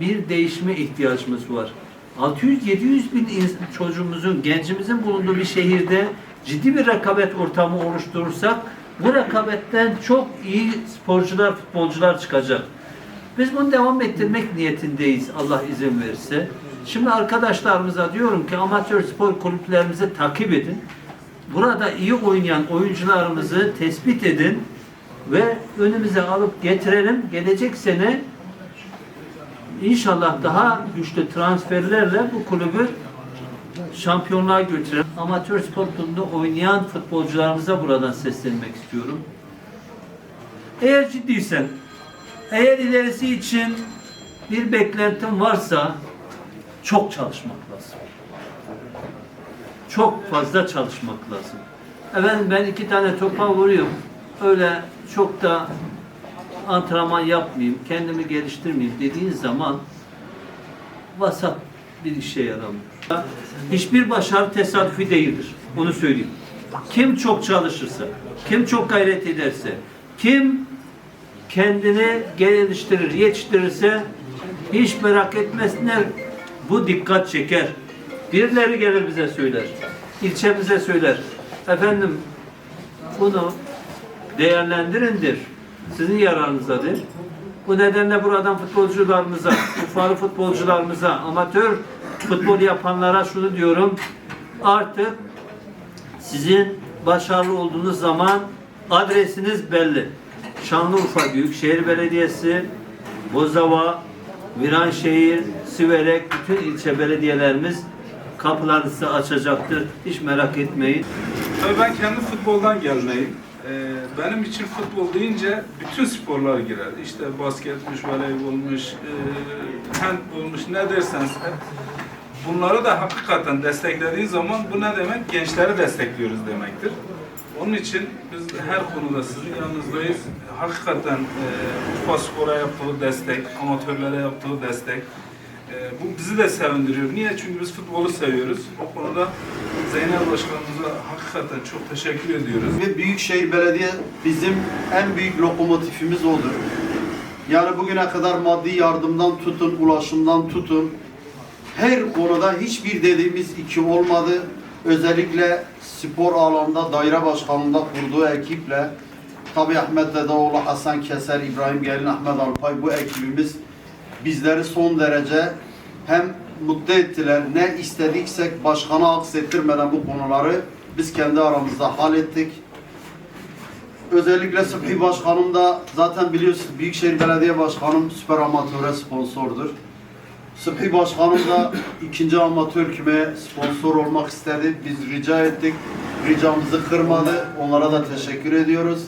bir değişime ihtiyacımız var. 600-700 bin çocuğumuzun, gencimizin bulunduğu bir şehirde ciddi bir rekabet ortamı oluşturursak bu rekabetten çok iyi sporcular, futbolcular çıkacak. Biz bunu devam ettirmek niyetindeyiz Allah izin verirse. Şimdi arkadaşlarımıza diyorum ki amatör spor kulüplerimizi takip edin. Burada iyi oynayan oyuncularımızı tespit edin ve önümüze alıp getirelim. Gelecek sene inşallah daha güçlü transferlerle bu kulübü şampiyonluğa götürelim. Amatör spor kulübünde oynayan futbolcularımıza buradan seslenmek istiyorum. Eğer ciddiysen, eğer ilerisi için bir beklentin varsa çok çalışmak lazım. Çok fazla çalışmak lazım. Efendim ben iki tane topa vuruyorum. Öyle çok da antrenman yapmayayım, kendimi geliştirmeyeyim dediğin zaman vasat bir işe yaramıyor. Hiçbir başarı tesadüfi değildir. Onu söyleyeyim. Kim çok çalışırsa, kim çok gayret ederse, kim kendini geliştirir, yetiştirirse hiç merak etmesinler. Bu dikkat çeker. Birileri gelir bize söyler. ilçemize söyler. Efendim bunu değerlendirindir. Sizin yararınızadır. Bu nedenle buradan futbolcularımıza, Urfalı futbolcularımıza, amatör futbol yapanlara şunu diyorum. Artık sizin başarılı olduğunuz zaman adresiniz belli. Şanlıurfa Büyükşehir Belediyesi, Bozova, Viranşehir, Siverek, bütün ilçe belediyelerimiz kapılarını size açacaktır. Hiç merak etmeyin. Tabii ben kendi futboldan gelmeyim. Ee, benim için futbol deyince bütün sporlar girer. İşte basketmiş, voleybolmuş, e, handbolmuş ne dersen sen. Bunları da hakikaten desteklediğin zaman bu ne demek? Gençleri destekliyoruz demektir. Onun için biz her konuda sizin yanınızdayız. Hakikaten e, Urfa Spor'a yaptığı destek, amatörlere yaptığı destek, e, bu bizi de sevindiriyor. Niye? Çünkü biz futbolu seviyoruz. O konuda Zeynel Başkanımıza hakikaten çok teşekkür ediyoruz. Ve Büyükşehir Belediye bizim en büyük lokomotifimiz odur. Yani bugüne kadar maddi yardımdan tutun, ulaşımdan tutun, her konuda hiçbir dediğimiz iki olmadı. Özellikle spor alanında daire başkanlığında kurduğu ekiple tabi Ahmet Dedeoğlu, Hasan Keser, İbrahim Gelin, Ahmet Alpay bu ekibimiz bizleri son derece hem mutlu ettiler. Ne istediksek başkana aksettirmeden bu konuları biz kendi aramızda hallettik. Özellikle Sıbhi Başkanım da zaten biliyorsunuz Büyükşehir Belediye Başkanım süper amatöre sponsordur. Sıbhi Başkanım da ikinci amatör kümeye sponsor olmak istedi. Biz rica ettik. Ricamızı kırmadı. Onlara da teşekkür ediyoruz.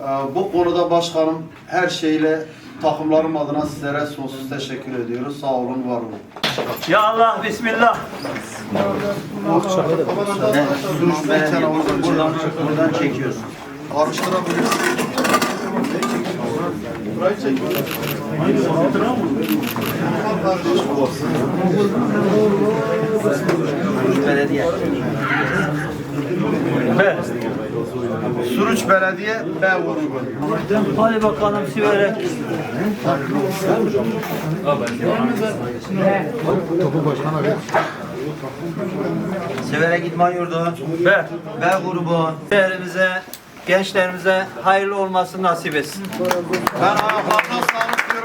Ee, Bu konuda başkanım her şeyle takımlarım adına sizlere sonsuz teşekkür ediyoruz. Sağ olun, var olun. Ya Allah, Bismillah. Sunuş Belediye buradan, buradan çekiyorsun. Araştırabiliriz. Burayı çekiyoruz. Belediye. Suruç Belediye B grubu. Hadi bakalım Siverek. Severek İdman Yurdu, Ve B grubu, şehrimize, gençlerimize hayırlı olmasını nasip etsin. Ben ayaklarına sağlık